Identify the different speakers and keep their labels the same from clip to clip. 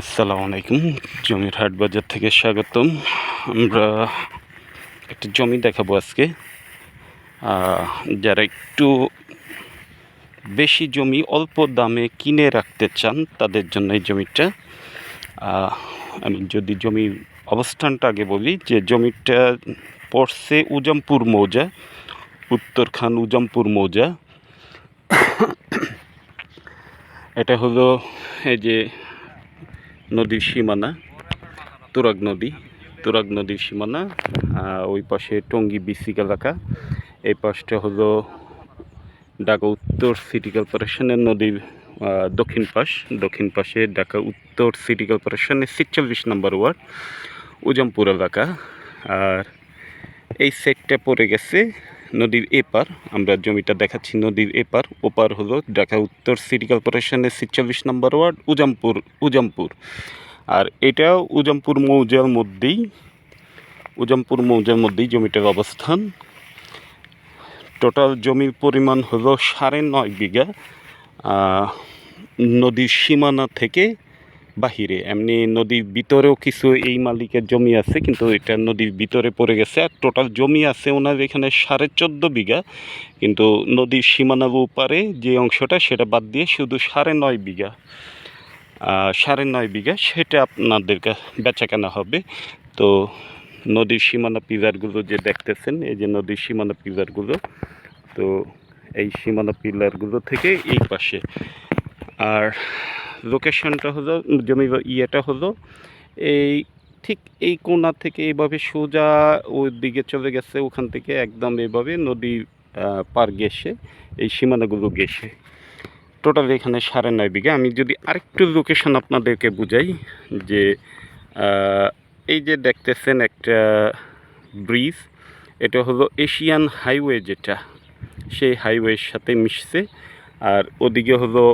Speaker 1: আসসালামু আলাইকুম, জমির হাট বাজার থেকে স্বাগতম। আমরা একটা জমি দেখাবো আজকে। যারা একটু বেশি জমি অল্প দামে কিনে রাখতে চান, তাদের জন্য এই জমিটা। আমি যদি জমির অবস্থানটা আগে বলি, যে জমিটা পড়ছে উজমপুর মৌজা, উত্তরখান উজামপুর মৌজা। এটা হলো এই যে নদীর সীমানা, তুরাগ নদী। তুরাগ নদীর সীমানা ওই পাশে টঙ্গী বিসিক এলাকা। এই পাশটা হলো ঢাকা উত্তর সিটি কর্পোরেশনের নদীর দক্ষিণ পাশ। দক্ষিণ পাশে ঢাকা উত্তর সিটি কর্পোরেশনের ছিচল্লিশ নম্বর ওয়ার্ড, উজমপুর এলাকা। আর এই সেটটা পড়ে গেছে নদীর এপার, আমরা জমিটা দেখাচ্ছি নদীর এপার। ওপার হলো ঢাকা উত্তর সিটি কর্পোরেশনের ছিচল্লিশ নম্বর ওয়ার্ড, উজামপুর উজামপুর। আর এটাও উজমপুর মৌজার মধ্যেই, উজমপুর মৌজার মধ্যেই জমিটার অবস্থান। টোটাল জমির পরিমাণ হলো সাড়ে নয় বিঘা। নদীর সীমানা থেকে বাহিরে। এমনি নদীর ভিতরেও কিছু এই মালিকের জমি আছে, কিন্তু এটা নদীর ভিতরে পড়ে গেছে। আর টোটাল জমি আছে ওনার এখানে সাড়ে চোদ্দ বিঘা। কিন্তু নদীর সীমানার ওপারে যে অংশটা, সেটা বাদ দিয়ে শুধু সাড়ে নয় বিঘা। সাড়ে নয় বিঘা, সেটা আপনাদের কা- বেচা কেনা হবে। তো নদীর সীমানা পিলারগুলো যে দেখতেছেন, এই যে নদীর সীমানা পিলারগুলো, তো এই সীমানা পিলারগুলো থেকে এই পাশে আর লোকেশনটা হলো, জমি ইয়েটা হলো, এই ঠিক এই কোণা থেকে এইভাবে সোজা ওই দিকে চলে গেছে, ওখান থেকে একদম এভাবে নদী পার গেছে, এই সীমানাগুলো গেছে। টোটাল এখানে সাড়ে নয় বিঘা। আমি যদি আরেকটু লোকেশন আপনাদেরকে বুঝাই, যে এই যে দেখতেছেন একটা ব্রিজ এটা হলো এশিয়ান হাইওয়ে যেটা, সেই হাইওয়ের সাথে মিশছে। আর ওদিকে হলো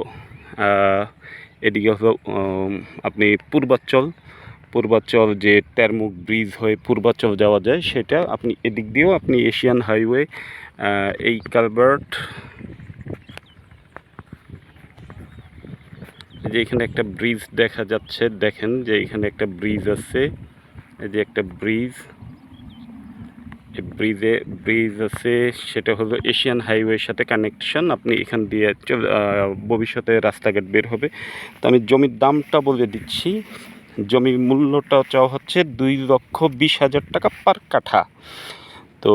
Speaker 1: এদিকে হলো আপনি পূর্বাচল পূর্বাচল যে তেরমুখ ব্রিজ হয়ে পূর্বাচল যাওয়া যায়, সেটা আপনি এদিক দিয়েও আপনি এশিয়ান হাইওয়ে এই কালভার্ট যে এখানে একটা ব্রিজ দেখা যাচ্ছে, দেখেন যে এখানে একটা ব্রিজ আছে, এই যে একটা ব্রিজ এই ব্রিজে, ব্রিজ আছে, সেটা হলো এশিয়ান হাইওয়ের সাথে কানেকশন আপনি এখান দিয়ে ভবিষ্যতে রাস্তাঘাট বের হবে। তো আমি জমির দামটা বলে দিচ্ছি। জমির মূল্যটা চাওয়া হচ্ছে দুই লক্ষ বিশ হাজার টাকা পার কাঠা। তো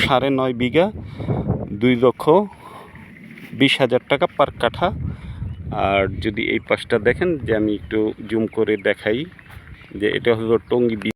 Speaker 1: সাড়ে নয় বিঘা, দুই লক্ষ বিশ হাজার টাকা পার কাঠা। আর যদি এই পাশটা দেখেন, যে আমি একটু জুম করে দেখাই, যে এটা হলো টঙ্গী